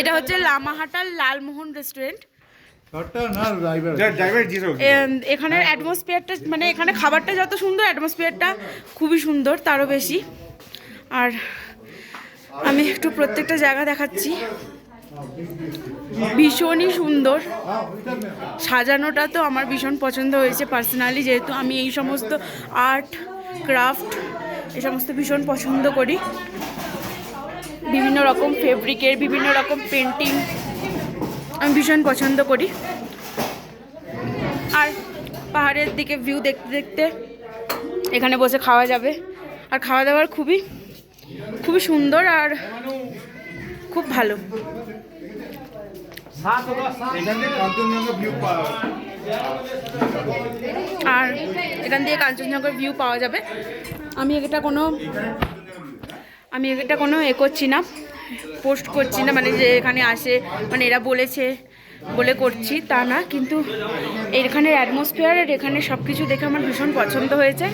এটা হচ্ছে লামাহাটার লালমোহন রেস্টুরেন্ট। এখানের অ্যাটমসফিয়ারটা মানে এখানে খাবারটা যত সুন্দর অ্যাটমসফিয়ারটা খুবই সুন্দর তারও বেশি। আর আমি একটু প্রত্যেকটা জায়গা দেখাচ্ছি। ভীষণই সুন্দর। সাজানোটা তো আমার ভীষণ পছন্দ হয়েছে পার্সোনালি যেহেতু আমি এই সমস্ত আর্ট ক্রাফট এই সমস্ত ভীষণ পছন্দ করি। বিভিন্ন রকম ফেব্রিকের বিভিন্ন রকম পেন্টিং আমি ভীষণ পছন্দ করি। আর পাহাড়ের দিকে ভিউ দেখতে দেখতে এখানে বসে খাওয়া যাবে। আর খাওয়া দাওয়ার খুবই খুবই সুন্দর আর খুব ভালো। আর এখান দিয়ে কাঞ্চনজঙ্ঘার ভিউ পাওয়া যাবে। আমি এটা কোনো আমি এটা কোনো এ করছি না পোস্ট করছি না মানে যে এখানে আসে মানে এরা বলেছে, বলে করছি তা না, কিন্তু এখানের অ্যাটমসফিয়ার আর এখানে সব কিছু দেখে আমার ভীষণ পছন্দ হয়েছে।